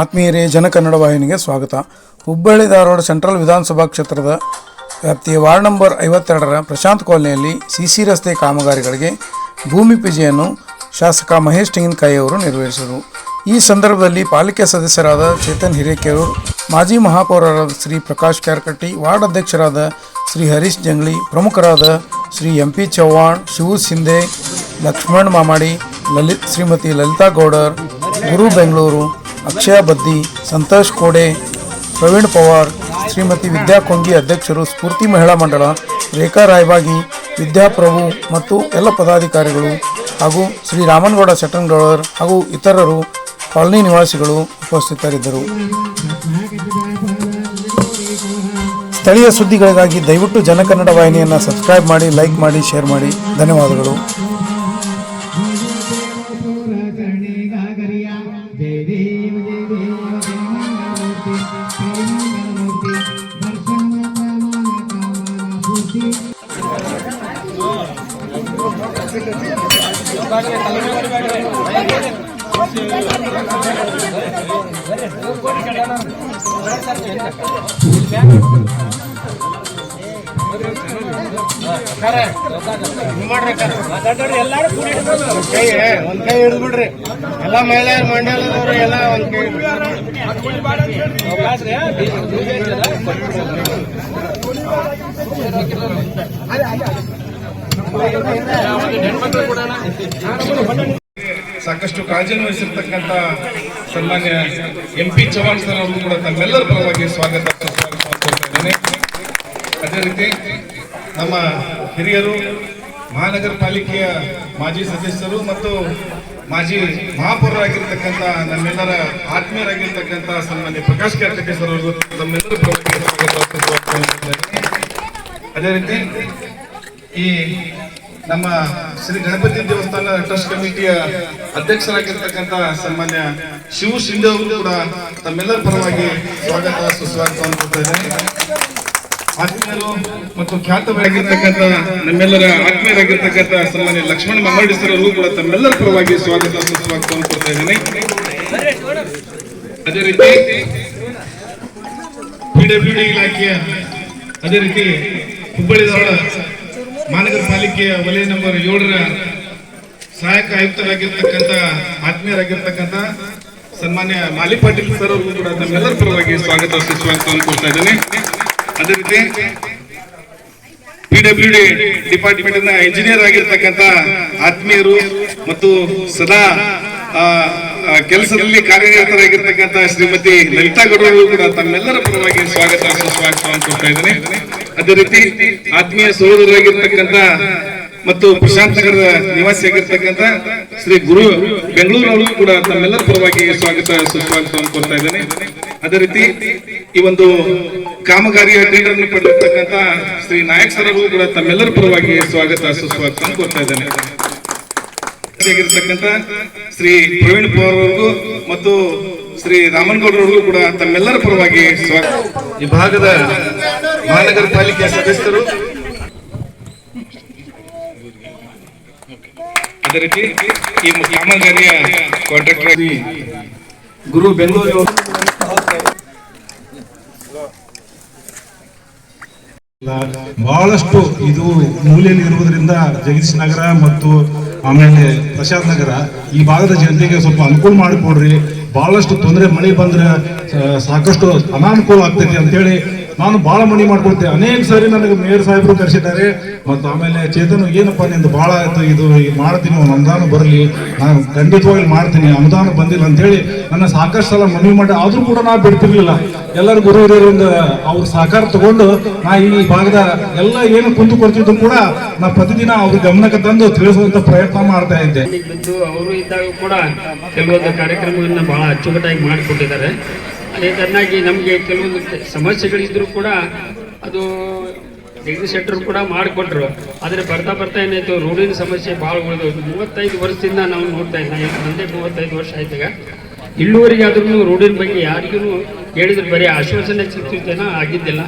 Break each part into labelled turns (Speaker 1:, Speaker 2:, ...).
Speaker 1: ಆತ್ಮೀಯರೇ ಜನಕನ್ನಡ ವಾಹಿನಿಗೆ ಸ್ವಾಗತ. ಹುಬ್ಬಳ್ಳಿ ಧಾರವಾಡ ಸೆಂಟ್ರಲ್ ವಿಧಾನಸಭಾ ಕ್ಷೇತ್ರದ ವ್ಯಾಪ್ತಿಯ ವಾರ್ಡ್ ನಂಬರ್ ಐವತ್ತೆರಡರ ಪ್ರಶಾಂತ್ ಕಾಲನಿಯಲ್ಲಿ ಸಿಸಿ ರಸ್ತೆ ಕಾಮಗಾರಿಗಳಿಗೆ ಭೂಮಿ ಪೂಜೆಯನ್ನು ಶಾಸಕ ಮಹೇಶ್ ತೆಂಗಿನಕಾಯಿ ಅವರು ನೆರವೇರಿಸಿದರು. ಈ ಸಂದರ್ಭದಲ್ಲಿ ಪಾಲಿಕೆ ಸದಸ್ಯರಾದ ಚೇತನ್ ಹಿರೇಕೆರೂರ್, ಮಾಜಿ ಮಹಾಪೌರರಾದ ಶ್ರೀ ಪ್ರಕಾಶ್ ಕ್ಯಾರ್ಕಟ್ಟಿ, ವಾರ್ಡ್ ಅಧ್ಯಕ್ಷರಾದ ಶ್ರೀ ಹರೀಶ್ ಜಂಗ್ಲಿ, ಪ್ರಮುಖರಾದ ಶ್ರೀ ಎಂ ಪಿ ಚೌಹಾಣ್ ಶಿವು ಸಿಂಧೆ, ಲಕ್ಷ್ಮಣ್ ಮಾಮಾಡಿ, ಲಲಿತ್ ಶ್ರೀಮತಿ ಲಲಿತಾ ಗೌಡರ್, ಗುರು ಬೆಂಗಳೂರು ಅಕ್ಷಯ ಬದ್ದಿ, ಸಂತೋಷ್ ಕೋಡೆ, ಪ್ರವೀಣ್ ಪವಾರ್, ಶ್ರೀಮತಿ ವಿದ್ಯಾ ಕೊಂಗಿ ಅಧ್ಯಕ್ಷರು ಸ್ಫೂರ್ತಿ ಮಹಿಳಾ ಮಂಡಳ, ರೇಖಾ ರಾಯಬಾಗಿ ವಿದ್ಯಾಪ್ರಭು ಮತ್ತು ಎಲ್ಲ ಪದಾಧಿಕಾರಿಗಳು ಹಾಗೂ ಶ್ರೀ ರಾಮನಗೌಡ ಸೆಟ್ಟನ್ಗೌಡರ್ ಹಾಗೂ ಇತರರು ಕಾಲನಿ ನಿವಾಸಿಗಳು ಉಪಸ್ಥಿತರಿದ್ದರು. ಸ್ಥಳೀಯ ಸುದ್ದಿಗಳಿಗಾಗಿ ದಯವಿಟ್ಟು ಜನಕನ್ನಡ ವಾಹಿನಿಯನ್ನು ಸಬ್ಸ್ಕ್ರೈಬ್ ಮಾಡಿ, ಲೈಕ್ ಮಾಡಿ, ಶೇರ್ ಮಾಡಿ. ಧನ್ಯವಾದಗಳು.
Speaker 2: ಕೈ ಒಂದ್ ಕೈ ಹಿಡಿದು ಬಿಡ್ರಿ ಎಲ್ಲಾ ಮಹಿಳೆಯರ ಮಂಡಲದವರು ಎಲ್ಲ ಒಂದ್ ಕೈ ಸಾಕಷ್ಟು ಕಾಳಜಿಯನ್ನು ವಹಿಸಿರ್ತಕ್ಕಂಥ ಸನ್ಮಾನ್ಯ ಎಂ ಪಿ ಚವಾಣ್ ಸರ್ ಅವರು ಕೂಡ ತಮ್ಮೆಲ್ಲರ ಪರವಾಗಿ ಸ್ವಾಗತ ಅದೇ ರೀತಿ ನಮ್ಮ ಹಿರಿಯರು, ಮಹಾನಗರ ಪಾಲಿಕೆಯ ಮಾಜಿ ಸದಸ್ಯರು ಮತ್ತು ಮಾಜಿ ಮಹಾಪೌರರಾಗಿರ್ತಕ್ಕಂಥ ನಮ್ಮೆಲ್ಲರ ಆತ್ಮೀಯರಾಗಿರ್ತಕ್ಕಂಥ ಸನ್ಮಾನ್ಯ ಪ್ರಕಾಶ್ ಕ್ಯಾರ್ಕಟ್ಟಿ ಸರ್ ಅವರು ತಮ್ಮೆಲ್ಲರ ಪರವಾಗಿ ಅದೇ ರೀತಿ ಈ ನಮ್ಮ ಶ್ರೀ ಗಣಪತಿ ದೇವಸ್ಥಾನ ಟ್ರಸ್ಟ್ ಕಮಿಟಿಯ ಅಧ್ಯಕ್ಷರಾಗಿರ್ತಕ್ಕಂಥ ಸನ್ಮಾನ್ಯ ಶಿವು ಶಿಂದೆ ಅವರು ಕೂಡ ತಮ್ಮೆಲ್ಲರ ಪರವಾಗಿ ಸ್ವಾಗತ ಸುಸ್ವಾಗತವನ್ನು ಕೊಡ್ತಾ ಇದ್ದೇನೆ ಆತ್ಮೀಯರು ಮತ್ತು ಖ್ಯಾತವಾಗಿರ್ತಕ್ಕಂಥ ನಮ್ಮೆಲ್ಲರ ಆತ್ಮೀಯರಾಗಿರ್ತಕ್ಕಂಥ ಸನ್ಮಾನ್ಯ ಲಕ್ಷ್ಮಣ ಅವರು ಕೂಡ ತಮ್ಮೆಲ್ಲರ ಪರವಾಗಿ ಸ್ವಾಗತ ಸುಸ್ವಾಗತವನ್ನು ಕೊಡ್ತಾ ಇದ್ದೇನೆ. ಅದೇ ರೀತಿ ಪಿಡಬ್ಲ್ಯೂಡಿ ಇಲಾಖೆಯ ಅದೇ ರೀತಿ ಹುಬ್ಬಳ್ಳಿ ಧಾರವಾಡ ಮಹಾನಗರ ಪಾಲಿಕೆಯ ವಲಯ ನಂಬರ್ ಏಳರ ಸಹಾಯಕ ಆಯುಕ್ತರಾಗಿರ್ತಕ್ಕಂಥ, ಆತ್ಮೀಯರಾಗಿರ್ತಕ್ಕಂಥ ಸನ್ಮಾನ್ಯ ಮಾಲಿ ಪಾಟೀಲ್ ಸರ್ ಅವರು ಕೂಡ ನಮ್ಮೆಲ್ಲರ ಪರವಾಗಿ ಸ್ವಾಗತ ಸುಸ್ವಾಗತವನ್ನು ಕೊಡ್ತಾ ಇದ್ದೇನೆ. ಅದೇ ರೀತಿ ಪಿಡಬ್ಲ್ಯೂ ಡಿ ಡಿಪಾರ್ಟ್ಮೆಂಟ್ ಇಂಜಿನಿಯರ್ ಆಗಿರ್ತಕ್ಕಂಥ ಆತ್ಮೀಯರು ಮತ್ತು ಸದಾ ಕೆಲಸದಲ್ಲಿ ಕಾರ್ಯನಿರತರಾಗಿರ್ತಕ್ಕಂಥ ಶ್ರೀಮತಿ ಲಲಿತಾ ಗೌಡ ಅವರು ಕೂಡ ತಮ್ಮೆಲ್ಲರ ಪರವಾಗಿ ಸ್ವಾಗತ ಸುಸ್ವಾಗತವನ್ನು ಕೊಡ್ತಾ ಇದ್ದೇನೆ. ಅದೇ ರೀತಿ ಆತ್ಮೀಯ ಸಹೋದರರಾಗಿರ್ತಕ್ಕಂಥ ಮತ್ತು ಪ್ರಶಾಂತ್ ನಗರದ ನಿವಾಸಿಯಾಗಿರ್ತಕ್ಕಂಥ ಶ್ರೀ ಗುರು ಬೆಂಗಳೂರು ಕೂಡ ತಮ್ಮೆಲ್ಲರ ಪರವಾಗಿ ಸ್ವಾಗತ, ಸುಸ್ವಾಗತ ಅನ್ಕೊಳ್ತಾ ಇದ್ದೇನೆ. ಅದೇ ರೀತಿ ಈ ಒಂದು ಕಾಮಗಾರಿಯ ಟೆಂಡರ್ ಅನ್ನು ಪಡೆದಿರ್ತಕ್ಕಂಥ ಶ್ರೀ ನಾಯಕ್ ಸರ್ ಕೂಡ ತಮ್ಮೆಲ್ಲರ ಪರವಾಗಿ ಸ್ವಾಗತ, ಸುಸ್ವಾಗತ ಅನ್ಕೊಳ್ತಾ ಇದ್ದೇನೆ. ಶ್ರೀ ಪ್ರವೀಣ್ ಪವಾರ್ ಅವರಿಗೂ ಮತ್ತು ಶ್ರೀ ರಾಮನಗೌಡರವರು ಕೂಡ ತಮ್ಮೆಲ್ಲರ ಪರವಾಗಿ ಸ್ವಾಗತ. ಈ ಭಾಗದ ಮಹಾನಗರ ಪಾಲಿಕೆಯ ಸದಸ್ಯರು. ಅದೇ ರೀತಿ ಈ ಕಾಮಗಾರಿಯ ಕಾಂಟ್ರಾಕ್ಟರ್ ಗುರು ಬೆಂಗಳೂರು
Speaker 3: ಬಹಳಷ್ಟು ಇದು ಮೂಲೆಯಲ್ಲಿ ಇರುವುದರಿಂದ ಜಗದೀಶ್ ನಗರ ಮತ್ತು ಆಮೇಲೆ ಪ್ರಶಾಂತ್ ನಗರ ಈ ಭಾಗದ ಜನತೆಗೆ ಸ್ವಲ್ಪ ಅನುಕೂಲ ಮಾಡಿಕೊಡ್ರಿ. ಬಹಳಷ್ಟು ತೊಂದರೆ ಮಳೆ ಬಂದ್ರೆ ಸಾಕಷ್ಟು ಅನಾನುಕೂಲ ಆಗ್ತೈತಿ ಅಂತೇಳಿ ನಾನು ಬಹಳ ಮನಿ ಮಾಡ್ಕೊಳ್ತೇನೆ. ಅನೇಕ ಸಾರಿ ನನಗೆ ಮೇಯರ್ ಸಾಹೇಬರು ಕರೆಸಿದ್ದಾರೆ. ಮತ್ತು ಆಮೇಲೆ ಚೇತನು, ಏನಪ್ಪ ನಿಂದು ಭಾಳ ಆಯ್ತು, ಇದು ಮಾಡ್ತೀನಿ ಒಂದು ಅನುದಾನ ಬರಲಿ. ನಾನು ಖಂಡಿತವಾಗಿ ಮಾಡ್ತೀನಿ, ಅನುದಾನ ಬಂದಿಲ್ಲ ಅಂತೇಳಿ ನನ್ನ ಸಾಕಷ್ಟು ಸಲ ಮನವಿ ಮಾಡಿ, ಆದರೂ ಕೂಡ ನಾ ಬಿಡ್ತಿರ್ಲಿಲ್ಲ. ಎಲ್ಲರೂ ಗುರು ಹಿರಿಯರಿಂದ ಅವ್ರ ಸಹಕಾರ ತಗೊಂಡು ನಾ ಈ ಭಾಗದ ಎಲ್ಲ ಏನು ಕುಂದು ಕೊಡ್ತಿದ್ದು ಕೂಡ ನಾ ಪ್ರತಿದಿನ ಅವ್ರ ಗಮನಕ್ಕೆ ತಂದು ತಿಳಿಸುವಂತ ಪ್ರಯತ್ನ ಮಾಡ್ತಾ ಇದ್ದೆ.
Speaker 4: ಅವರು ಇದ್ದಾಗ ಕೂಡ ಕೆಲವೊಂದು ಕಾರ್ಯಕ್ರಮಗಳನ್ನ ಬಹಳ ಅಚ್ಚುಕಟ್ಟಾಗಿ ಮಾಡಿಕೊಟ್ಟಿದ್ದಾರೆ. ಅದೇ ತರನಾಗಿ ನಮಗೆ ಕೆಲವೊಂದು ಸಮಸ್ಯೆಗಳಿದ್ದರೂ ಕೂಡ ಅದು ಡಿಗ್ರಿ ಶೆಟ್ಟರು ಕೂಡ ಮಾಡಿಕೊಟ್ರು. ಆದರೆ ಬರ್ತಾ ಬರ್ತಾ ಏನಾಯಿತು, ರೋಡಿನ ಸಮಸ್ಯೆ ಭಾಳ ಉಳಿದು ಮೂವತ್ತೈದು ವರ್ಷದಿಂದ ನಾವು ನೋಡ್ತಾ ಇದ್ದೀವಿ ನಂದೇ ಮೂವತ್ತೈದು ವರ್ಷ ಆಯ್ತಾಗ ಇಲ್ಲಿವರೆಗೆ ಆದ್ರೂ ರೋಡಿನ ಬಗ್ಗೆ ಯಾರಿಗೂ ಹೇಳಿದ್ರು ಬರೀ ಆಶ್ವಾಸನೆ ಸಿಗ್ತಿರ್ತೇನೋ ಆಗಿದ್ದಿಲ್ಲ.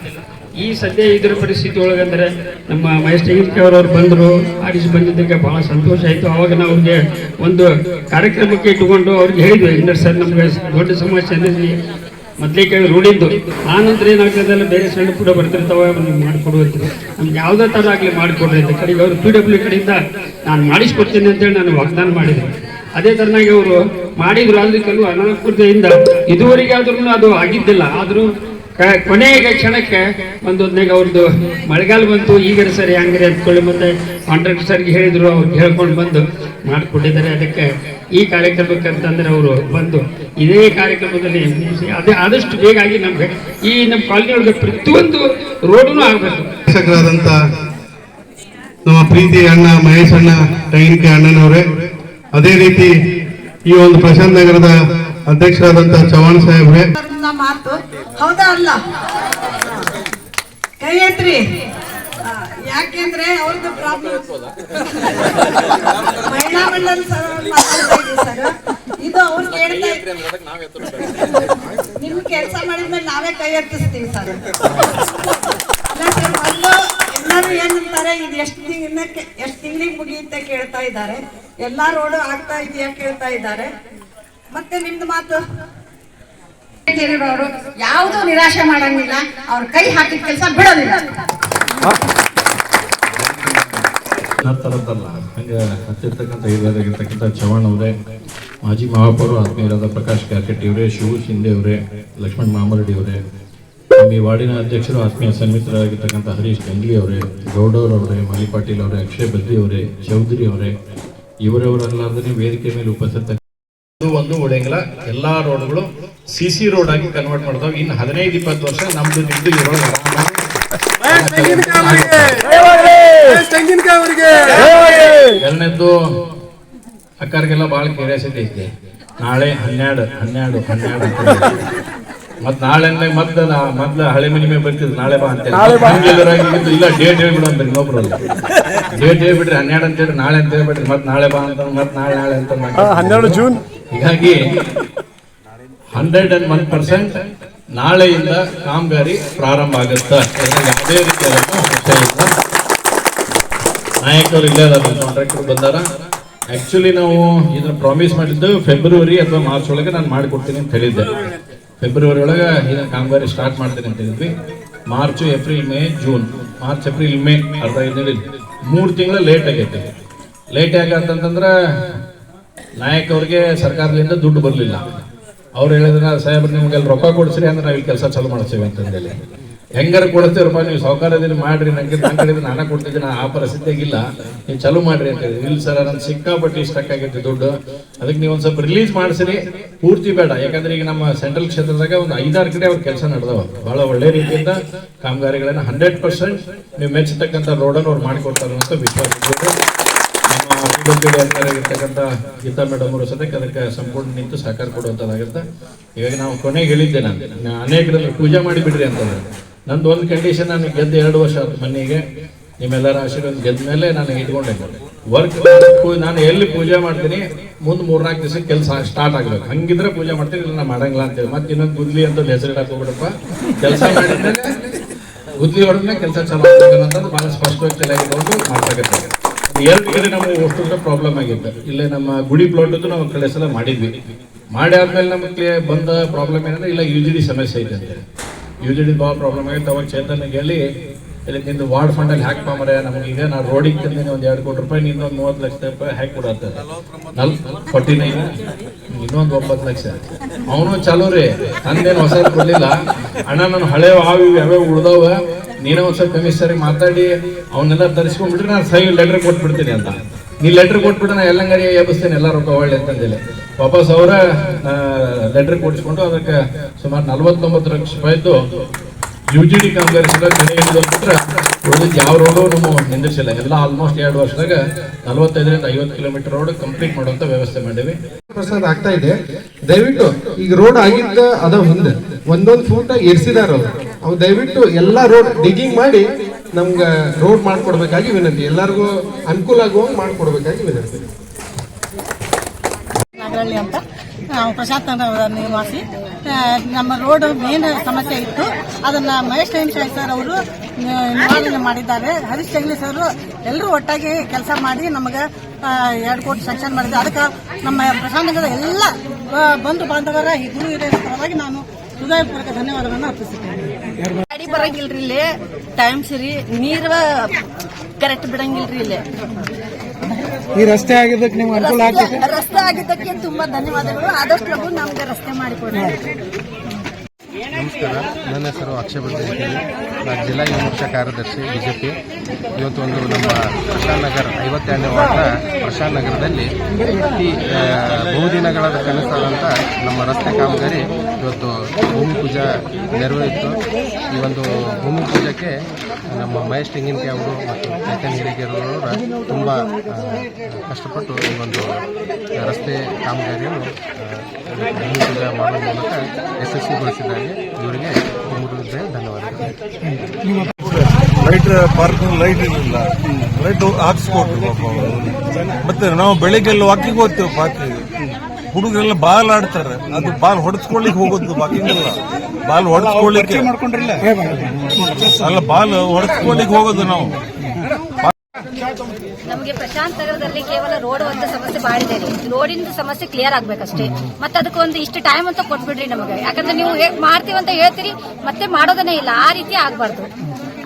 Speaker 4: ಈ ಸದ್ಯ ಇದರ ಪರಿಸ್ಥಿತಿ ಒಳಗಂದ್ರೆ ನಮ್ಮ ಮಹೇಶ್ ಅವರವ್ರು ಬಂದರು, ಆಡಿಸಿ ಬಂದಿದ್ದಕ್ಕೆ ಬಹಳ ಸಂತೋಷ ಆಯಿತು. ಅವಾಗ ನಾವು ಅವ್ರಿಗೆ ಒಂದು ಕಾರ್ಯಕ್ರಮಕ್ಕೆ ಇಟ್ಟುಕೊಂಡು ಅವ್ರಿಗೆ ಹೇಳಿದ್ವಿ ಇನ್ನ ಸರ್, ನಮಗೆ ದೊಡ್ಡ ಸಮಸ್ಯೆ ಅಂದ್ರೆ ಮೊದಲೇ ಕೇಳಿ ರೂಢಿದ್ದು ಆನಂತರ ಏನಾಗ್ತದಲ್ಲ ಬೇರೆ ಸಣ್ಣ ಕೂಡ ಬರ್ತಿರ್ತಾವ ಅವ್ರಿಗೆ ಮಾಡಿಕೊಡುವಂಥದ್ದು. ನಮ್ಗೆ ಯಾವುದೇ ಥರ ಆಗಲಿ ಮಾಡಿಕೊಡ್ರಿ ಅಂತ ಕಡೆಗೆ ಅವರು ಪಿ ಡಬ್ಲ್ಯೂ ಕಡೆಯಿಂದ ನಾನು ಮಾಡಿಸ್ಕೊಡ್ತೀನಿ ಅಂತೇಳಿ ನಾನು ವಾಗ್ದಾನ ಮಾಡಿದೆ. ಅದೇ ತರನಾಗಿ ಅವರು ಮಾಡಿದ್ರು. ಅಲ್ಲಿ ಕೆಲವು ಅನಾನುಕೂಲತೆಯಿಂದ ಇದುವರೆಗೆ ಆದ್ರೂ ಅದು ಆಗಿದ್ದಿಲ್ಲ. ಆದರೂ ಕೊನೆಗೆ ಕ್ಷಣಕ್ಕೆ ಒಂದು ಹೊತ್ನಾಗ ಅವ್ರದ್ದು ಮಳೆಗಾಲ ಬಂತು ಈಗ ಸರಿ ಹಂಗ್ರಿ ಅಂದ್ಕೊಳ್ಳಿ ಮತ್ತೆ ಕಾಂಟ್ರಾಕ್ಟರ್ ಸರ್ಗೆ ಹೇಳಿದ್ರು ಅವ್ರು ಹೇಳ್ಕೊಂಡು ಬಂದು ಮಾಡಿಕೊಟ್ಟಿದ್ದಾರೆ. ಅದಕ್ಕೆ ಈ ಕಾರ್ಯಕ್ರಮಕ್ಕೆ ಅಂತಂದ್ರೆ ಅವರು ಬಂದು ಇದೇ ಕಾರ್ಯಕ್ರಮದಲ್ಲಿ ಅದೇ ಆದಷ್ಟು ಬೇಗ ಆಗಿ ನಮ್ಗೆ ಈ ನಮ್ಮ ಕಾಲನಿ ಒಳಗೆ ಪ್ರತಿಯೊಂದು ರೋಡೂ ಆಗಬೇಕು.
Speaker 5: ನಮ್ಮ ಪ್ರೀತಿ ಅಣ್ಣ ಮಹೇಶ್ ಅಣ್ಣ ಟೈನಿಕೆ ಅಣ್ಣನವರೇ ಅದೇ ರೀತಿ ಈ ಒಂದು ಪ್ರಶಾಂತ್ ನಗರದ ಅಧ್ಯಕ್ಷರಾದಂತಹ ಚವಾಣ್ ಸಾಹೇಬ್ರೆ.
Speaker 6: ಮಾತು. ಹೌದಾ ಅಲ್ಲ? ಕೈ ಎತ್ರಿ ಯಾಕೆಂದ್ರೆ ಅವ್ರದ್ದು ಪ್ರಾಬ್ಲಮ್ ಮಹಿಳಾ ಮಂಡಲ ಸರ್ ಇದು ಅವ್ರು ನಿಮ್ ಕೆಲಸ ಮಾಡಿದ್ಮೇಲೆ ನಾವೇ ಕೈ ಎತ್ತಿಸ್ತೀವಿ ಸರ್. ಎಲ್ಲರೂ ಏನಂತಾರೆ ಇದು ಎಷ್ಟು ದಿನಕ್ಕೆ ಎಷ್ಟು ತಿಂಗಳಿಗೆ ಮುಗಿಯುತ್ತೆ ಕೇಳ್ತಾ ಇದ್ದಾರೆ. ಎಲ್ಲಾ ರೋಡು ಆಗ್ತಾ ಇದೆಯಾ ಕೇಳ್ತಾ ಇದ್ದಾರೆ. ಮತ್ತೆ ನಿಮ್ದು ಮಾತು?
Speaker 7: ಅವರು ಯಾವುದು ನಿರಾಶೆ ಮಾಡಂಗಿಲ್ಲ. ಅವ್ರ ಕೈ ಹಾಕಿದ ಕೆಲಸ ಬಿಡೋದಿಲ್ಲ.
Speaker 8: ಥರದ್ದಲ್ಲ ಹಂಗೆ ಹತ್ತಿರ್ತಕ್ಕಂಥ ಹಿರಿಯರಾಗಿರ್ತಕ್ಕಂಥ ಅವರೇ, ಮಾಜಿ ಮಹಾಪೌರು ಆತ್ಮೀಯರಾದ ಪ್ರಕಾಶ್ ಕಾಕಟ್ಟಿ ಅವರೇ, ಶಿವ ಶಿಂದೆ ಅವರೇ, ಲಕ್ಷ್ಮಣ್ ಮಾಮರಡಿ ಅವರೇ, ನಮ್ಮ ಈ ವಾರ್ಡಿನ ಅಧ್ಯಕ್ಷರು ಆತ್ಮೀಯ ಸನ್ಮಿತ್ರರಾಗಿರ್ತಕ್ಕಂಥ ಹರೀಶ್ ಗಂಗ್ಲಿ ಅವರೇ, ಗೌಡವ್ರ ಅವರೇ ಮಲಿ ಪಾಟೀಲ್ ಅವರೇ, ಅಕ್ಷಯ್ ಬದ್ರಿ ಅವರೇ, ಚೌಧರಿ ಅವರೇ ಇವರವರಲ್ಲಾರ್ದೇ ವೇದಿಕೆ ಮೇಲೆ ಉಪಸ್ಥಿತ ಒಂದು ಒಡೆಯಂಗಿಲ್ಲ ಎಲ್ಲಾ ರೋಡ್ಗಳು ಸಿ ಸಿ ರೋಡ್ ಆಗಿ ಕನ್ವರ್ಟ್ ಮಾಡ್ತಾವೆ ಇನ್ ಹದಿನೈದು ಇಪ್ಪತ್ತು ವರ್ಷ ನಮ್ದು ನಿಮ್ದು ಇರೋದು ಎರಡನೇದ್ದು ಅಕ್ಕರಿಗೆಲ್ಲ ಭಾಳ ಕ್ಯೂರಿಯಾಸಿಟಿ ಐತಿ. ನಾಳೆ ಹನ್ನೆರಡು ಹನ್ನೆರಡು ಹನ್ನೆರಡು ಮತ್ ನಾಳೆ ಅಂದ್ರೆ ಮತ್ತೆ ಮೊದ್ಲು ಹಳೆ ಮಿನಿಮೆ ಮೇಲೆ ಬರ್ತಿದ್ರು. ನಾಳೆ ಬಾ ಅಂತ ಇಲ್ಲ ಡೇಟ್ ಹೇಳ್ಬಿಡು ಅಂತ ಇನ್ನೊಬ್ರು ಡೇಟ್ ಹೇಳ್ಬಿಟ್ರಿ ಹನ್ನೆರಡು ಅಂತ ಹೇಳಿ ನಾಳೆ ಅಂತ ಹೇಳ್ಬಿಟ್ರಿ ಮತ್ ನಾಳೆ ಬಾ ಅಂತ ಮತ್ ನಾಳೆ ನಾಳೆ ಅಂತ ಹನ್ನೆರಡು ಜೂನ್ ಹೀಗಾಗಿ ಹಂಡ್ರೆಡ್ ಅಂಡ್ ಒನ್ ಪರ್ಸೆಂಟ್ ನಾಳೆಯಿಂದ ಕಾಮಗಾರಿ ಪ್ರಾರಂಭ ಆಗುತ್ತೆ. ಯಾವುದೇ ರೀತಿಯಾದ ಸಂಶಯ ಇಲ್ಲ ನಾಯಕರು ಇಲ್ಲೇ ಕಾಂಟ್ರಾಕ್ಟರ್ ಬಂದಾರ. ಆಕ್ಚುಲಿ ನಾವು ಇದನ್ನ ಪ್ರಾಮಿಸ್ ಮಾಡಿದ್ದು ಫೆಬ್ರವರಿ ಅಥವಾ ಮಾರ್ಚ್ ಒಳಗೆ ನಾನು ಮಾಡಿಕೊಡ್ತೀನಿ ಅಂತ ಹೇಳಿದ್ದೆ. ಫೆಬ್ರವರಿ ಒಳಗೆ ಇದನ್ನ ಕಾಮಗಾರಿ ಸ್ಟಾರ್ಟ್ ಮಾಡ್ತೀನಿ ಅಂತ ಹೇಳಿದ್ವಿ. March April May June March April May ಅರ್ಧ ಮೂರು ತಿಂಗಳು ಲೇಟ್ ಆಗೈತೆ. ಲೇಟ್ ಯಾಕಂತಂದ್ರೆ ನಾಯಕ್ ಅವ್ರಿಗೆ ಸರ್ಕಾರದಿಂದ ದುಡ್ಡು ಬರಲಿಲ್ಲ. ಅವ್ರು ಹೇಳಿದ್ರೆ ಸಾಹೇಬ್ರು ನಿಮ್ಗೆಲ್ಲ ರೊಕ್ಕ ಕೊಡ್ಸ್ರಿ ಅಂದ್ರೆ ನಾವು ಕೆಲಸ ಚಾಲು ಅಂತ ಅಂತಂದೇಳಿ ಹೆಂಗಾರು ಕೊಡ್ತೀರಪ್ಪ ನೀವು ಸಾವುಕಾರದಲ್ಲಿ ಮಾಡ್ರಿ ನನಗೆ ನಾನು ಕಡೆ ನಾನೇ ಕೊಡ್ತಿದ್ದೆ, ನಾ ಆ ಪರಿಸ್ಥಿತಿಯಾಗಿಲ್ಲ, ನೀವು ಚಾಲು ಮಾಡ್ರಿ ಅಂತ ಹೇಳಿದ್ವಿ ಇಲ್ಲ ಸರ್ ನನ್ನ ಸಿಕ್ಕಾಪಟ್ಟಿ ಸ್ಟಕ್ ಆಗೈತೆ ದುಡ್ಡು, ಅದಕ್ಕೆ ನೀವು ಒಂದು ಸ್ವಲ್ಪ ರಿಲೀಸ್ ಮಾಡಿಸ್ರಿ, ಪೂರ್ತಿ ಬೇಡ. ಯಾಕಂದ್ರೆ ಈಗ ನಮ್ಮ ಸೆಂಟ್ರಲ್ ಕ್ಷೇತ್ರದಾಗ ಒಂದು ಐದಾರು ಕಡೆ ಅವ್ರ ಕೆಲಸ ನಡೆದವ. ಬಹಳ ಒಳ್ಳೆ ರೀತಿಯಿಂದ ಕಾಮಗಾರಿಗಳನ್ನ ಹಂಡ್ರೆಡ್ ಪರ್ಸೆಂಟ್ ನೀವು ಮೆಚ್ಚತಕ್ಕಂಥ ರೋಡನ್ನು ಅವ್ರು ಮಾಡಿಕೊಡ್ತಾರೆ ಅಂತ ವಿಶ್ವಾಸ ಅಧಿಕಾರಿಯಾಗಿರ್ತಕ್ಕಂಥ ಗೀತಾ ಮೇಡಮ್ ಅವರು ಸದ್ಯಕ್ಕೆ ಅದಕ್ಕೆ ಸಂಪೂರ್ಣ ನಿಂತು ಸಹಕಾರ ಕೊಡುವಂಥದ್ದಾಗುತ್ತೆ ಇವಾಗ ನಾವು ಕೊನೆಗೆ ಹೇಳಿದ್ದೆ ನಾನು ಅನೇಕರಲ್ಲಿ ಪೂಜೆ ಮಾಡಿ ಬಿಡ್ರಿ ಅಂತಂದ್ರೆ. ನಂದು ಒಂದು ಕಂಡೀಷನ್ ನಾನು ಗೆದ್ದು ಎರಡು ವರ್ಷ ಆಯ್ತು ಮನೆಗೆ. ನಿಮ್ಮೆಲ್ಲರ ಆಶೀರ್ವಾದ ಗೆದ್ದ ಮೇಲೆ ನಾನು ಇಟ್ಕೊಂಡೆ. ವರ್ಕ್ ನಾನು ಎಲ್ಲಿ ಪೂಜೆ ಮಾಡ್ತೀನಿ, ಮುಂದೆ ಮೂರ್ನಾಲ್ಕು ದಿವಸ ಕೆಲಸ ಸ್ಟಾರ್ಟ್ ಆಗ್ಬೇಕು. ಹಂಗಿದ್ರೆ ಪೂಜೆ ಮಾಡ್ತೀನಿ ಇಲ್ಲ ನಾನು ಮಾಡಂಗಿಲ್ಲ ಅಂತೇಳಿ. ಮತ್ತೆ ಇನ್ನೊಂದು ಗುದ್ಲಿ ಅಂತ ಹೆಸರು ಹೋಗ್ಬಿಡಪ್ಪ. ಕೆಲಸ ಮಾಡಿದ್ಮೇಲೆ ಗುದ್ಲಿ ಹೊಡೆದ್ಮೇಲೆ ಕೆಲಸ ಚಲೋ ಆಗ್ತದೆ ಭಾಳ ಸ್ಪಷ್ಟವಾಗಿ ತಲೆಯಾಗಿದ್ದು ಮಾಡ್ತಕ್ಕಂಥ ಎರಡು ಕಡೆ ನಮಗೆ ಅಷ್ಟು ಪ್ರಾಬ್ಲಮ್ ಆಗಿತ್ತು ಇಲ್ಲೇ ನಮ್ಮ ಗುಡಿ ಪ್ಲಾಟ್ ನಾವು ಕಡೆ ಸಲ ಮಾಡಿದ್ವಿ. ಮಾಡಿ ಆದ್ಮೇಲೆ ನಮಗೆ ಬಂದ ಪ್ರಾಬ್ಲಮ್ ಏನಂದ್ರೆ, ಇಲ್ಲ ಯು ಜಿ ಡಿ ಸಮಸ್ಯೆ ಐತೆ ಅಂತ ಯು ಜಿ ಡಿ ಭಾಳ ಪ್ರಾಬ್ಲಮ್ ಆಗಿತ್ತು. ಅವಾಗ ಚೇತನ್ಗೆ ಹೇಳಿ, ಇಲ್ಲಿ ನಿಂದು ವಾರ್ಡ್ ಫಂಡಲ್ಲಿ ಹಾಕಿ ನಮಗೆ ಈಗ ನಾವು ರೋಡಿಗೆ ತಂದಿನಿ ಒಂದು ಎರಡು ಕೋಟಿ ರೂಪಾಯಿ, ನಿಂದ ಒಂದು ಮೂವತ್ತು ಲಕ್ಷ ರೂಪಾಯಿ ಹಾಕಿ ಕೊಡತ್ತದ ನಲ್ ಫಾರ್ಟಿ ನೈನ್ ಇನ್ನೊಂದು ಒಂಬತ್ತು ಲಕ್ಷ. ಅವನು ಚಾಲೂ ರೀ ತಂದೇನು ಹೊಸ ಕೊಡ್ಲಿಲ್ಲ. ಅಣ್ಣ ನನ್ನ ಹಳೆ ಹಾವು ಯಾವ್ಯಾವ ಉಳ್ದವ? ನೀನೇ ಒಂದ್ ಸ್ವಲ್ಪ ಕಮಿಷನರಿಗೆ ಮಾತಾಡಿ, ಅವನ್ನೆಲ್ಲ ತರಿಸ್ಕೊಂಡ್ಬಿಟ್ರೆ ನಾನು ಸೈ ಲೆಟರ್ ಕೊಟ್ಬಿಡ್ತೀನಿ ಅಂತ. ನೀ ಲೆಟರ್ ಕೊಟ್ಬಿಟ್ಟು ನಾ ಎಲ್ಲಂಗಾರಿ ಎಬ್ಬಿಸ್ತೇನೆ ಎಲ್ಲ ರೊಕ್ಕ ಒಳ್ಳೆ ಅಂತಂದಿಲ್ಲ ವಾಪಸ್ ಅವರ ಲೆಟರ್ ಕೊಡಿಸ್ಕೊಂಡು ಅದಕ್ಕೆ ಸುಮಾರು ನಲ್ವತ್ತೊಂಬತ್ತು ಲಕ್ಷ ರೂಪಾಯಿದ್ದು ಯು ಜಿ ಡಿ ಕಡೆ ಉಳಿದಿದ್ದು ಯಾವ ರೋಡು ನಮ್ಮ ನಿಂದಿಸಿಲ್ಲ ಎಲ್ಲ ಆಲ್ಮೋಸ್ಟ್ ಎರಡು ವರ್ಷದಾಗ ನಲವತ್ತೈದರಿಂದ ಐವತ್ತು ಕಿಲೋಮೀಟರ್ ರೋಡ್ ಕಂಪ್ಲೀಟ್ ಮಾಡುವಂತ ವ್ಯವಸ್ಥೆ ಮಾಡೀವಿ.
Speaker 5: ಪ್ರಸಾದ್ ಆಗ್ತಾ ಇದೆ. ದಯವಿಟ್ಟು ಈಗ ರೋಡ್ ಆಗಿದ್ದ ಅದ ಮುಂದೆ ಒಂದೊಂದು ಫೂಟ ಎರ್ಸಿದಾರ ಅವ್ರು. ಅವು ದಯವಿಟ್ಟು ಎಲ್ಲ ರೋಡ್ ಡಿಗ್ಗಿಂಗ್ ಮಾಡಿ ನಮ್ಗೆ ರೋಡ್ ಮಾಡ್ಕೊಡ್ಬೇಕಾಗಿ ವಿನಂತಿ. ಎಲ್ಲರಿಗೂ ಅನುಕೂಲ ಆಗುವಂಗೆ ಮಾಡ್ಕೊಡ್ಬೇಕಾಗಿ ವಿನಂತಿ.
Speaker 7: ಅಂತ
Speaker 9: ನಾವು ಪ್ರಶಾಂತ್ ನಗರ ನಿವಾಸಿ ನಮ್ಮ ರೋಡ್ ಮೇನ್ ಸಮಸ್ಯೆ ಇತ್ತು. ಅದನ್ನ ಮಹೇಶ್ ಟೈಮ್ಶಾಹಿ ಸರ್ ಅವರು ನಿವಾರಣೆ ಮಾಡಿದ್ದಾರೆ. ಹರೀಶ್ ಚಂಗ್ಲಿ ಸರ್ ಎಲ್ಲರೂ ಒಟ್ಟಾಗಿ ಕೆಲಸ ಮಾಡಿ ನಮಗೆ ಎರಡು ಕೋಟಿ ಸೆಕ್ಷನ್ ಮಾಡಿದ್ದಾರೆ. ಅದಕ್ಕೆ ನಮ್ಮ ಪ್ರಶಾಂತ್ ಎಲ್ಲ ಬಂಧು ಬಾಂಧವರ ಹಿರಿಯರ ಪರವಾಗಿ ನಾನು ಹೃದಯಪೂರ್ವಕ ಧನ್ಯವಾದಗಳನ್ನು ಅರ್ಪಿಸುತ್ತೇನೆ.
Speaker 6: ಗಾಡಿ ಬರಂಗಿಲ್ರಿ ಇಲ್ಲಿ. ಟೈಮ್ ಸರಿ. ನೀರು ಕರೆಕ್ಟ್ ಬಿಡಂಗಿಲ್ರಿ ಇಲ್ಲಿ.
Speaker 1: ಈ ರಸ್ತೆ ಆಗಿದ್ದಕ್ಕೆ ನಿಮ್ಗೆ ಅನುಕೂಲ ಆಗ್ತದೆ
Speaker 6: ರಸ್ತೆ ಆಗಿದ್ದಕ್ಕೆ ತುಂಬಾ ಧನ್ಯವಾದಗಳು. ಆದಷ್ಟು ಲಘು ನಮ್ಗೆ ರಸ್ತೆ ಮಾಡಿಕೊಡಿ.
Speaker 5: ನಮಸ್ಕಾರ. ನನ್ನ ಹೆಸರು ಅಕ್ಷಯ ಬಂದಿದ್ದೀನಿ ನಾನು ಜಿಲ್ಲಾ ಯುವ ಮೋರ್ಚಾ ಕಾರ್ಯದರ್ಶಿ ಬಿಜೆಪಿ. ಇವತ್ತು ಒಂದು ನಮ್ಮ ಪ್ರಶಾಂತ್ ನಗರ ಐವತ್ತೆರಡನೇ ವಾರ್ಡ್ನ ಪ್ರಶಾಂತ್ ನಗರದಲ್ಲಿ ಬಹುದಿನಗಳ ಕನಸಾದಂಥ ನಮ್ಮ ರಸ್ತೆ ಕಾಮಗಾರಿ ಇವತ್ತು ಭೂಮಿ ಪೂಜಾ ನೆರವೇರಿತ್ತು. ಈ ಒಂದು ಭೂಮಿ ಪೂಜೆಗೆ ನಮ್ಮ ಮಹೇಶ್ ತೆಂಗಿನಕಾಯಿ ಅವರು ಮತ್ತು ಚೈತನ್ಯ ಹಿರೇಕೆರವರು ತುಂಬ ಕಷ್ಟಪಟ್ಟು ಈ ಒಂದು ರಸ್ತೆ ಕಾಮಗಾರಿಯನ್ನು ಭೂಮಿ ಪೂಜೆ ಮಾಡುವ ಮೂಲಕ ಯಶಸ್ವಿಗೊಳಿಸಿದ್ದಾರೆ. ಇವರಿಗೆ ತುಂಬ ಧನ್ಯವಾದಗಳು.
Speaker 10: ಲೈಟ್ ಪಾರ್ಕಿಂಗ್ ಲೈಟ್ ಇರಲಿಲ್ಲ. ಲೈಟ್ ಪಾಪ ಮತ್ತೆ ನಾವು ಬೆಳಿಗ್ಗೆಲ್ಲ ವಾಕಿಂಗ್ ಹೋಗ್ತೇವೆ ಪಾರ್ಕಿಗೆ ಹುಡುಗರೆಲ್ಲ ಬಾಲ್ ಆಡ್ತಾರೆ. ಅದು ಬಾಲ್ ಹೊಡೆದ್ಕೊಳ್ಳಿಕ್ ಹೋಗೋದು ಬಾಕಿಂಗ್ ಅಲ್ಲ ಬಾಲ್ ಹೊಡೆದ್ಕೊಳ್ಳಿಕ್ಕೆ ಅಲ್ಲ ಬಾಲ್ ಹೊಡೆದ್ಕೊಳ್ಳಿಕ್ ಹೋಗೋದು ನಾವು.
Speaker 7: ನಮಗೆ ಪ್ರಶಾಂತ್ ನಗರದಲ್ಲಿ ಕೇವಲ ರೋಡ್ ಅಂತ ಸಮಸ್ಯೆ ಬಾಳಿದೆ ರೀ. ರೋಡಿನ ಸಮಸ್ಯೆ ಕ್ಲಿಯರ್ ಆಗ್ಬೇಕಷ್ಟೇ. ಮತ್ತೆ ಅದಕ್ಕೊಂದು ಇಷ್ಟು ಟೈಮ್ ಅಂತ ಕೊಟ್ಬಿಡ್ರಿ ನಮಗೆ. ಯಾಕಂದ್ರೆ ನೀವು ಮಾಡ್ತೀವಂತ ಮಾಡ್ತೀವಿ ಅಂತ ಹೇಳ್ತೀರಿ ಮತ್ತೆ ಮಾಡೋದನ್ನೇ ಇಲ್ಲ. ಆ ರೀತಿ ಆಗ್ಬಾರ್ದು.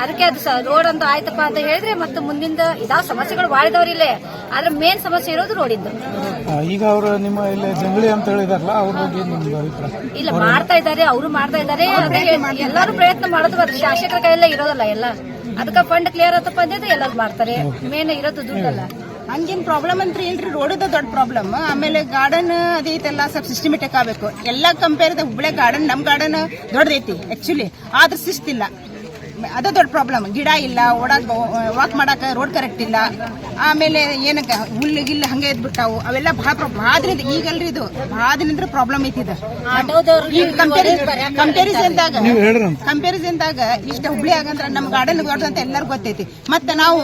Speaker 7: ಅದಕ್ಕೆ ಅದು ರೋಡ್ ಅಂತ ಆಯ್ತಪ್ಪ ಅಂತ ಹೇಳಿದ್ರೆ ಮತ್ತೆ ಮುಂದಿಂದ ಇದಾವ ಸಮಸ್ಯೆಗಳು ಬಾಳಿದವರಿಲ್ಲೇ ಆದ್ರೆ ಮೇನ್ ಸಮಸ್ಯೆ ಇರೋದು ರೋಡಿಂದು
Speaker 1: ಈಗ ಅವರು ನಿಮ್ಮ ಇಲ್ಲಿ ಜಂಗಳಿ ಅಂತ ಹೇಳಿದಾರಲ್ಲ ಅವ್ರ ಬಗ್ಗೆ ಅಭಿಪ್ರಾಯ?
Speaker 7: ಇಲ್ಲ ಮಾಡ್ತಾ ಇದ್ದಾರೆ ಅವರು ಮಾಡ್ತಾ ಇದ್ದಾರೆ ಅದೇ ಎಲ್ಲರೂ ಪ್ರಯತ್ನ ಮಾಡೋದು ಅದು ಶಾಸಕರ ಕೈಯಲ್ಲೇ ಇರೋದಲ್ಲ ಎಲ್ಲ. ಅದಕ್ಕೆ ಫಂಡ್ ಕ್ಲಿಯರ್ ಆತಪ್ಪ ಅಂದ್ರೆ ಎಲ್ಲರೂ ಮಾಡ್ತಾರೆ. ಮೇನ್ ಇರೋದು ದುಡ್ಡಲ್ಲ.
Speaker 9: ಹಂಗೇನ್ ಪ್ರಾಬ್ಲಮ್ ಅಂತ ಇಲ್ರಿ ರೋಡದ ದೊಡ್ಡ ಪ್ರಾಬ್ಲಮ್ ಆಮೇಲೆ ಗಾರ್ಡನ್ ಅದೈತೆಲ್ಲ ಸ್ವಲ್ಪ ಸಿಸ್ಟಮೆಟಿಕ್ ಆಗಬೇಕು. ಎಲ್ಲ ಕಂಪೇರ್ ಹುಬ್ಳೆ ಗಾರ್ಡನ್ ನಮ್ ಗಾರ್ಡನ್ ದೊಡ್ಡದೈತಿ ಆಕ್ಚುಲಿ ಆದ್ರೆ ಶಿಸ್ತಿಲ್ಲ. ಅದ ದೊಡ್ಡ ಪ್ರಾಬ್ಲಮ್ ಗಿಡ ಇಲ್ಲ ಓಡಾಕ್ ವಾಕ್ ಮಾಡಾಕ ರೋಡ್ ಕರೆಕ್ಟ್ ಇಲ್ಲ. ಆಮೇಲೆ ಏನಕ್ಕೆ ಹುಲ್ಲು ಗಿಲ್ಲು ಹಂಗೆ ಇದ್ಬಿಟ್ಟಾವು. ಅವೆಲ್ಲ ಭಾಳ ಭಾಳ ದಿನದ ಈಗಲ್ರಿ ಇದು ಭಾಳ ದಿನದ ಪ್ರಾಬ್ಲಮ್ ಐತಿ ಇದು. ಈಗ ಕಂಪ್ಯಾರಿಸನ್ದಾಗ ಕಂಪ್ಯಾರಿಸನ್ದಾಗ ಇಷ್ಟ ಹುಬ್ಳಿ ಆಗಂದ್ರ ನಮ್ ಗಾರ್ಡನ್ ಗಾರ್ಡ್ ಅಂತ ಎಲ್ಲರಿಗೂ ಗೊತ್ತೈತಿ. ಮತ್ತೆ ನಾವು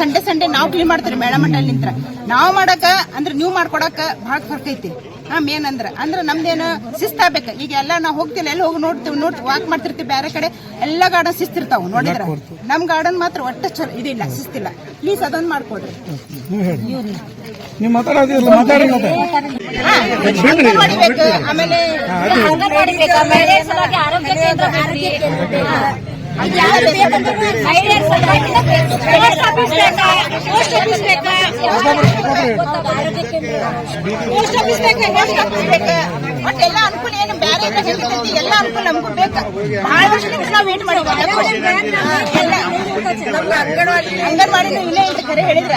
Speaker 9: ಸಂಡೆ ಸಂಡೆ ನಾವು ಕ್ಲೀನ್ ಮಾಡ್ತೀವಿ ಮೇಳ ನಿಂತ್ರ. ನಾವು ಮಾಡಕ ಅಂದ್ರೆ ನೀವು ಮಾಡ್ಕೊಡಕ್ಕೆ ಭಾಳ ಫರ್ಕ್ ಐತಿ. ಹಾ ಮೇನ್ ಅಂದ್ರ. ಅಂದ್ರೆ ನಮ್ದೇನು ಶಿಸ್ತಾಗಬೇಕು ಈಗ ಎಲ್ಲ ನಾವು ಹೋಗ್ತಿಲ್ಲ ಎಲ್ಲಿ ಹೋಗಿ ನೋಡ್ತೀವಿ ನೋಡ್ತೀವಿ ವಾಕ್ ಮಾಡ್ತಿರ್ತೀವಿ ಬೇರೆ ಕಡೆ ಎಲ್ಲ ಗಾರ್ಡನ್ ಶಿಸ್ತಿರ್ತಾವ ನೋಡಿದ್ರೆ? ನಮ್ ಗಾರ್ಡನ್ ಮಾತ್ರ ಒಟ್ಟು ಚಲೋ ಇದಿಲ್ಲ ಶಿಸ್ತಿಲ್ಲ ಪ್ಲೀಸ್ ಅದೊಂದು ಮಾಡ್ಕೊಡ್ರಿ. ಆಮೇಲೆ
Speaker 7: ಆರೋಗ್ಯ ಕೇಂದ್ರ ಪೋಸ್ಟ್ ಆಫೀಸ್ ಬೇಕಾ ಪೋಸ್ಟ್ ಆಫೀಸ್ ಬೇಕಾ
Speaker 9: ಪೋಸ್ಟ್ ಆಫೀಸ್ ಬೇಕು ಪೋಸ್ಟ್ ಆಫೀಸ್ ಬೇಕು ಒಟ್ಟು ಎಲ್ಲ ಅನುಕೂಲ ಏನು ಬೇರೆ ಎಲ್ಲ ಹೆಂಗಿರ್ತೈತಿ ಎಲ್ಲ ಅನುಕೂಲ ನಮಗೂ ಬೇಕು ಬಹಳ ವರ್ಷದಿಂದ ನಾವು ವೇಟ್ ಮಾಡಿದ್ವಿ ಅಂಗನವಾಡಿ ಇಲ್ಲೇ ಕರೆ ಹೇಳಿದ್ರ.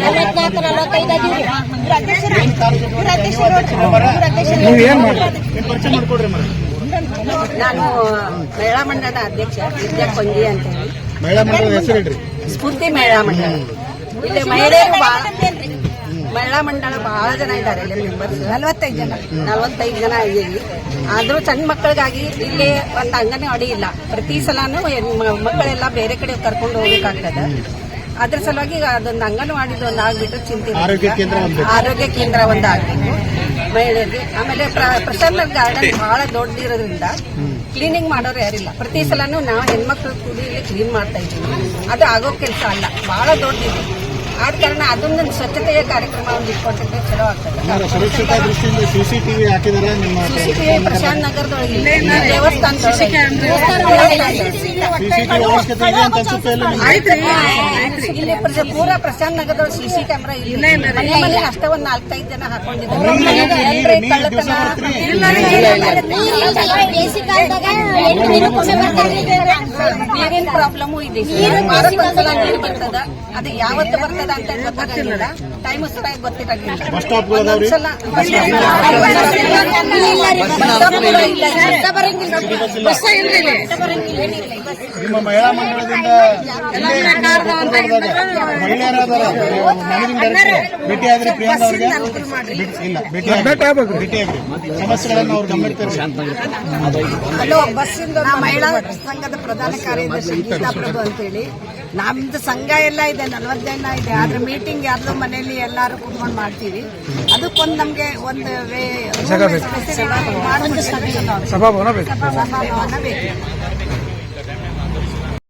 Speaker 7: ನಲವತ್ನಾಲ್ಕು ನಲವತ್ತೈದು
Speaker 9: ಇವ್ರ ಅಧ್ಯಕ್ಷರು ಇವ್ರ ಅಧ್ಯಕ್ಷರು. ಇವ್ರ
Speaker 6: ನಾನು ಮಹಿಳಾ ಮಂಡಳದ ಅಧ್ಯಕ್ಷ ವಿದ್ಯಾ ಕೊಂಗಿ ಅಂತ ಹೇಳಿ.
Speaker 10: ಮಹಿಳಾ ಮಂಡಳದ ಹೆಸರು ಹೇಳ್ರಿ.
Speaker 6: ಸ್ಫೂರ್ತಿ ಮಹಿಳಾ ಮಂಡಳ ಇಲ್ಲಿ ಮಹಿಳೆಯರು ಬಹಳ ಮಹಿಳಾ ಮಂಡಳ ಬಹಳ ಜನ ಇದ್ದಾರೆ ಇಲ್ಲಿ ಮೆಂಬರ್ಸ್ ನಲವತ್ತೈದು ಜನ. ನಲವತ್ತೈದು ಜನ ಇದ್ದೀವಿ. ಆದ್ರೂ ಸಣ್ಣ ಮಕ್ಕಳಿಗಾಗಿ ಇಲ್ಲಿ ಒಂದು ಅಂಗನವಾಡಿ ಇಲ್ಲ. ಪ್ರತಿ ಸಲಾನು ಮಕ್ಕಳೆಲ್ಲ ಬೇರೆ ಕಡೆ ಕರ್ಕೊಂಡು ಹೋಗ್ಬೇಕಾಗ್ತದೆ. ಅದ್ರ ಸಲುವಾಗಿ ಅದೊಂದು ಅಂಗನವಾಡಿದು ಒಂದು ಆಗ್ಬಿಟ್ಟು ಚಿಂತೆ ಆರೋಗ್ಯ ಕೇಂದ್ರ ಆರೋಗ್ಯ ಕೇಂದ್ರ ಒಂದು ಆಗ್ಬೇಕು ಮಹಿಳೆಯರಿಗೆ ಆಮೇಲೆ ಪ್ರ- ಪ್ರಶಾಂತ್ ಗಾರ್ಡನ್ ಬಹಳ ದೊಡ್ಡದಿರೋದ್ರಿಂದ ಕ್ಲೀನಿಂಗ್ ಮಾಡೋರು ಯಾರಿಲ್ಲ. ಪ್ರತಿ ಸಲನೂ ನಾವು ಹೆಣ್ಮಕ್ಳು ಕೂಡಿ ಇಲ್ಲಿ ಕ್ಲೀನ್ ಮಾಡ್ತಾ ಇದ್ದೀವಿ. ಅದು ಆಗೋ ಕೆಲಸ ಅಲ್ಲ. ಬಹಳ ದೊಡ್ಡದಿದೆ ಆದ ಕಾರಣ ಅದೊಂದು ಸ್ವಚ್ಛತೆಯ ಕಾರ್ಯಕ್ರಮ ಒಂದು ಇಟ್ಕೊಂಡಿದ್ರೆ ಚಲೋ ಆಗ್ತದೆ
Speaker 10: ಸುರಕ್ಷತಾ ದೃಷ್ಟಿಯಿಂದ ಸಿಸಿಟಿವಿ ಹಾಕಿದಾರೆ ನಿಮ್ಮ
Speaker 6: ಸಿಸಿಟಿವಿ ಪ್ರಶಾಂತ್ ನಗರದೊಳಗೆ ಇದೆ. ದೇವಸ್ಥಾನದೊಳಗೆ
Speaker 10: ಇಲ್ಲ?
Speaker 6: ಇಲ್ಲಿ ಪೂರಾ ಪ್ರಶಾಂತ್ ನಗರದೊಳಗೆ ಸಿಸಿ ಕ್ಯಾಮ್ರಾ ಇಲ್ಲ ಮನೆ ಮನೆ ಅಷ್ಟೇ ಒಂದ್ ನಾಲ್ಕೈದು ಜನ ಹಾಕೊಂಡಿದ್ದಾರೆ ನೀರಿನ ಪ್ರಾಬ್ಲಮ್ ಇದೆ ನೀರು ಬರ್ತದ ಅದು ಯಾವತ್ತು ಬರ್ತದ ಅಂತ ಟೈಮ್ ಸರಿಯಾಗಿ
Speaker 10: ಬಸ್
Speaker 6: ಬಸ್. ಬಸ್ ಇಲ್ಲ. ಬಸ್ ಬರಂಗಿಲ್ಲ. ಬಸ್ ಬರಂಗಿಲ್ಲ.
Speaker 11: ನಿಮ್ಮ ಮಹಿಳಾ ಮಂಡಳದಿಂದ ಮಹಿಳೆಯರಾದಾರ ಭೇಟಿ ಆದ್ರಿ ಪ್ರಿಯಾಂಕಾ ಅವರಿಗೆ ಇಲ್ಲ ಭೇಟಿ. ಭೇಟಿ ಆಗ್ರಿ ಸಮಸ್ಯೆಗಳನ್ನು ಅವ್ರು ಗಮನಕ್ಕೆ
Speaker 6: ಹಲೋ ಬಸ್ಸಿಂದ ನಾ ಮಹಿಳಾ ಸಂಘದ ಪ್ರಧಾನ ಕಾರ್ಯದರ್ಶಿ ಗೀತಾ ಪ್ರಭು ಅಂತೇಳಿ. ನಮ್ದು ಸಂಘ ಎಲ್ಲ ಇದೆ ನಲ್ವತ್ತು ಜನ ಇದೆ. ಆದ್ರೆ ಮೀಟಿಂಗ್ ಯಾರ್ದು ಮನೆಯಲ್ಲಿ ಎಲ್ಲಾರು ಕುತ್ಕೊಂಡು ಮಾಡ್ತೀವಿ. ಅದಕ್ಕೊಂದು ನಮ್ಗೆ ಒಂದು ಸಭಾಭವನ ಬೇಕು.